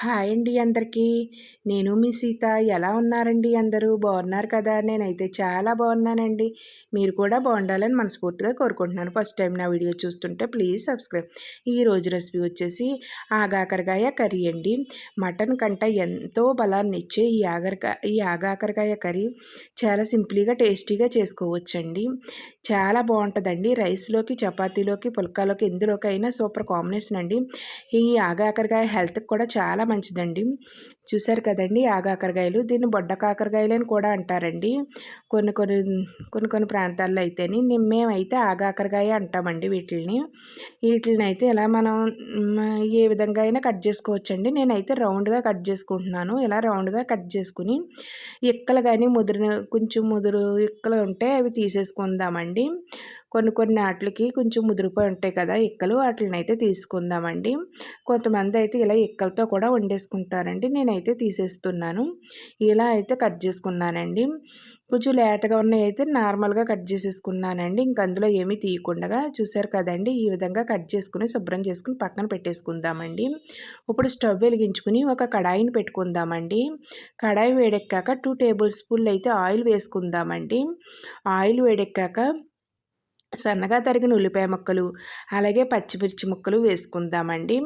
Hi అండి అందరికీ. నేను మీ సీత. ఎలా ఉన్నారండి అందరూ? బాగున్నారు కదా? నేనైతే చాలా బాగున్నానండి. మీరు కూడా బాగుండాలని మనస్ఫూర్తిగా కోరుకుంటున్నాను. ఫస్ట్ టైం నా వీడియో చూస్తుంటే ప్లీజ్ సబ్స్క్రైబ్. ఈ రోజు రెసిపీ వచ్చేసి ఆగాకరకాయ కర్రీ అండి. మటన్ కంట ఎంతో బలాన్ని ఇచ్చే ఈ ఆగరకాయ ఈ ఆగాకరకాయ కర్రీ చాలా సింపుల్గా టేస్టీగా చేసుకోవచ్చండి. చాలా బాగుంటుందండి. రైస్లోకి చపాతీలోకి పుల్కాలోకి ఎందులోకైనా సూపర్ కాంబినేషన్ అండి. ఈ ఆగాకరకాయ హెల్త్కి కూడా చాలా మంచిదండి. చూశారు కదండి ఆగాకరకాయలు దీన్ని బొడ్డ కాకరకాయలు అని కూడా అంటారండి. కొన్ని కొన్ని కొన్ని కొన్ని ప్రాంతాల్లో అయితేని మేమైతే ఆగాకరకాయ అంటామండి వీటిని వీటిని అయితే ఇలా మనం ఏ విధంగా అయినా కట్ చేసుకోవచ్చండి. నేనైతే రౌండ్గా కట్ చేసుకుంటున్నాను. ఇలా రౌండ్గా కట్ చేసుకుని ఇక్కలు కానీ ముదురు కొంచెం ముదురు ఇక్కలు ఉంటే అవి తీసేసుకుందామండి. కొన్ని కొన్ని వాటికి కొంచెం ముదిరిపోయి ఉంటాయి కదా ఇక్కలు వాటిని అయితే తీసుకుందామండి. కొంతమంది అయితే ఇలా ఇక్కలతో కూడా వండేసుకుంటారండి. నేనైతే తీసేస్తున్నాను. ఇలా అయితే కట్ చేసుకున్నానండి. కొంచెం లేతగా ఉన్నాయి అయితే నార్మల్గా కట్ చేసేసుకున్నానండి. ఇంక అందులో ఏమీ తీయకుండా చూసారు కదండి ఈ విధంగా కట్ చేసుకుని శుభ్రం చేసుకుని పక్కన పెట్టేసుకుందామండి. ఇప్పుడు స్టవ్ వెలిగించుకుని ఒక కడాయిని పెట్టుకుందామండి. కడాయి వేడెక్కాక టూ టేబుల్ స్పూన్లు అయితే ఆయిల్ వేసుకుందామండి. ఆయిల్ వేడెక్కాక సన్నగా తరిగిన ఉల్లిపాయ ముక్కలు అలాగే పచ్చిమిర్చి ముక్కలు వేసుకుందామండి.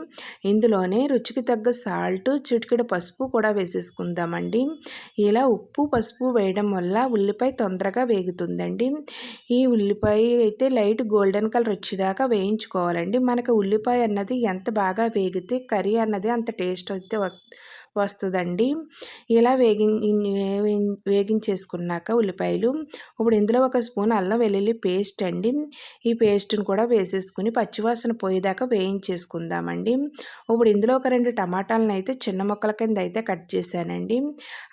ఇందులోనే రుచికి తగ్గ సాల్ట్ చిటికెడు పసుపు కూడా వేసేసుకుందామండి. ఇలా ఉప్పు పసుపు వేయడం వల్ల ఉల్లిపాయ తొందరగా వేగుతుందండి. ఈ ఉల్లిపాయ అయితే లైట్ గోల్డెన్ కలర్ వచ్చేదాకా వేయించుకోవాలండి. మనకు ఉల్లిపాయ అన్నది ఎంత బాగా వేగితే కర్రీ అన్నది అంత టేస్ట్ అయితే వస్తుందండి. ఇలా వేగి వేగించేసుకున్నాక ఉల్లిపాయలు ఇప్పుడు ఇందులో ఒక స్పూన్ అల్లం వెల్లుల్లి పేస్ట్ అండి. ఈ పేస్ట్ని కూడా వేసేసుకుని పచ్చివాసన పోయేదాకా వేయించేసుకుందామండి. ఇప్పుడు ఇందులో ఒక రెండు టమాటాలను అయితే చిన్న మొక్కల కింద అయితే కట్ చేశానండి.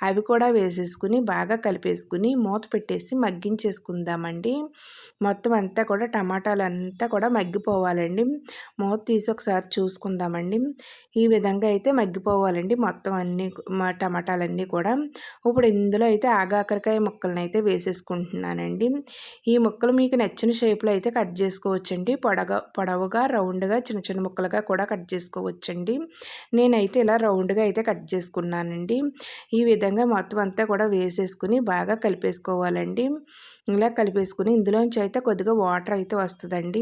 అవి కూడా వేసేసుకుని బాగా కలిపేసుకుని మూత పెట్టేసి మగ్గించేసుకుందామండి. మొత్తం అంతా కూడా టమాటాలు అంతా కూడా మగ్గిపోవాలండి. మూత తీసి ఒకసారి చూసుకుందామండి. ఈ విధంగా అయితే మగ్గిపోవాలండి మొత్తం మొత్తం అన్నీ మా టమాటాలన్నీ కూడా ఇప్పుడు ఇందులో అయితే ఆగాకరకాయ ముక్కలను అయితే వేసేసుకుంటున్నానండి. ఈ ముక్కలు మీకు నచ్చిన షేప్లో అయితే కట్ చేసుకోవచ్చండి. పొడగా పొడవుగా రౌండ్గా చిన్న చిన్న ముక్కలుగా కూడా కట్ చేసుకోవచ్చండి. నేనైతే ఇలా రౌండ్గా అయితే కట్ చేసుకున్నానండి. ఈ విధంగా మొత్తం అంతా కూడా వేసేసుకుని బాగా కలిపేసుకోవాలండి. ఇలా కలిపేసుకుని ఇందులోంచి అయితే కొద్దిగా వాటర్ అయితే వస్తుందండి.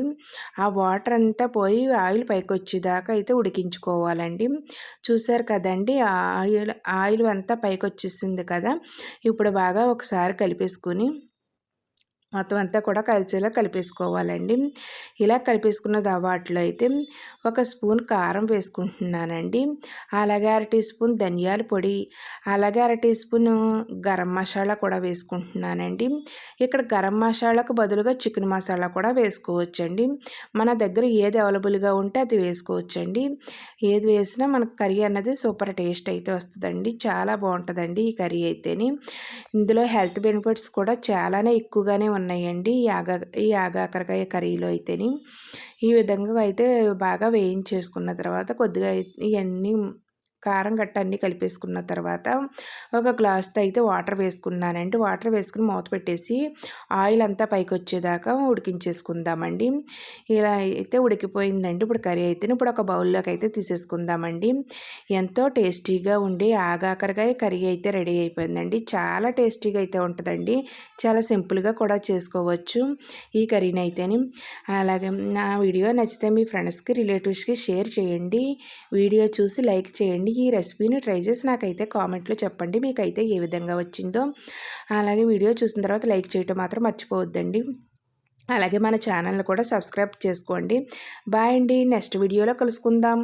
ఆ వాటర్ అంతా పోయి ఆయిల్ పైకి వచ్చేదాకా అయితే ఉడికించుకోవాలండి. చూసారు కదండి ఆయిల్ ఆయిల్ అంతా పైకి వచ్చేసింది కదా. ఇప్పుడు బాగా ఒకసారి కలిపేసుకుని మొత్తం అంతా కూడా కలిసేలా కలిపేసుకోవాలండి. ఇలా కలిపేసుకున్న దవాట్లో అయితే ఒక స్పూన్ కారం వేసుకుంటున్నానండి. అలాగే అర టీ స్పూన్ ధనియాల పొడి అలాగే అర టీ స్పూన్ గరం మసాలా కూడా వేసుకుంటున్నానండి. ఇక్కడ గరం మసాలాకు బదులుగా చికెన్ మసాలా కూడా వేసుకోవచ్చండి. మన దగ్గర ఏది అవైలబుల్గా ఉంటే అది వేసుకోవచ్చండి. ఏది వేసినా మనకు కర్రీ అన్నది సూపర్ టేస్ట్ అయితే వస్తుందండి. చాలా బాగుంటుందండి ఈ కర్రీ అయితేని. ఇందులో హెల్త్ బెనిఫిట్స్ కూడా చాలానే ఎక్కువగానే ఉన్నాయండి ఈ ఆగా ఈ ఆగాకరకాయ కర్రీలో అయితేని ఈ విధంగా అయితే బాగా వేయించేసుకున్న తర్వాత కొద్దిగా ఇవన్నీ కారం గట్ట అన్నీ కలిపేసుకున్న తర్వాత ఒక గ్లాస్తో అయితే వాటర్ వేసుకున్నానండి. వాటర్ వేసుకుని మూత పెట్టేసి ఆయిల్ అంతా పైకి వచ్చేదాకా ఉడికించేసుకుందామండి. ఇలా అయితే ఉడికిపోయిందండి. ఇప్పుడు కర్రీ అయితే ఇప్పుడు ఒక బౌల్లోకి అయితే తీసేసుకుందామండి. ఎంతో టేస్టీగా ఉండి ఆగాకరగా కర్రీ అయితే రెడీ అయిపోయిందండి. చాలా టేస్టీగా అయితే ఉంటుందండి. చాలా సింపుల్గా కూడా చేసుకోవచ్చు ఈ కర్రీని అయితేని. అలాగే నా వీడియో నచ్చితే మీ ఫ్రెండ్స్కి రిలేటివ్స్కి షేర్ చేయండి. వీడియో చూసి లైక్ చేయండి. ఈ రెసిపీని ట్రై చేసి నాకైతే కామెంట్లో చెప్పండి. మీకైతే ఏ విధంగా వచ్చిందో. అలాగే వీడియో చూసిన తర్వాత లైక్ చేయటం మాత్రం మర్చిపోవద్దండి. అలాగే మన ఛానల్ని కూడా సబ్స్క్రైబ్ చేసుకోండి. బాయ్ అండి. నెక్స్ట్ వీడియోలో కలుసుకుందాం.